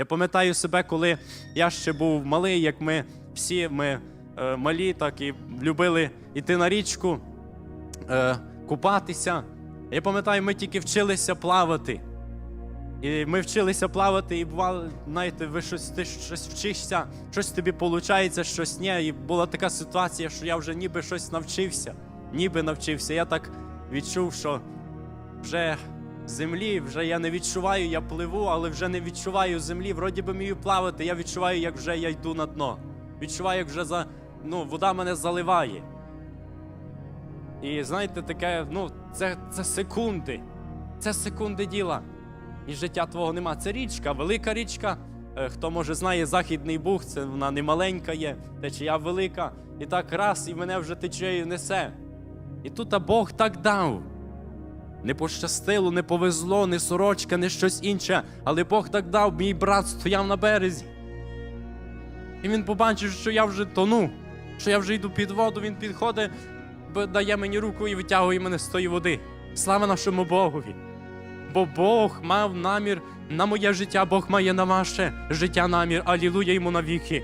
Я пам'ятаю себе, коли я ще був малий, як ми всі ми е, малі, так і любили йти на річку, е, купатися. Я пам'ятаю, ми тільки вчилися плавати. І ми вчилися плавати, і бувало, знаєте, ви щось, ти щось вчишся, щось тобі виходить, щось ні. І була така ситуація, що я вже ніби щось навчився, ніби навчився. Я так відчув, що вже землі, вже я не відчуваю, я пливу, але вже не відчуваю землі. Вроді би вмію плавати, я відчуваю, як вже я йду на дно. Відчуваю, як вже за, ну, вода мене заливає. І знаєте, таке, ну, це, це секунди. Це секунди діла. І життя твого нема. Це річка, велика річка. Е, Хто може знає Західний Буг, це вона не маленька є, течія велика. І так раз, і мене вже течею несе. І тут Бог так дав. Не пощастило, не повезло, не сорочка, не щось інше. Але Бог так дав, мій брат стояв на березі. І він побачив, що я вже тону, що я вже йду під воду, він підходить, дає мені руку і витягує мене з тої води. Слава нашому Богові! Бо Бог мав намір на моє життя, Бог має на ваше життя намір. Алілуя йому навіки.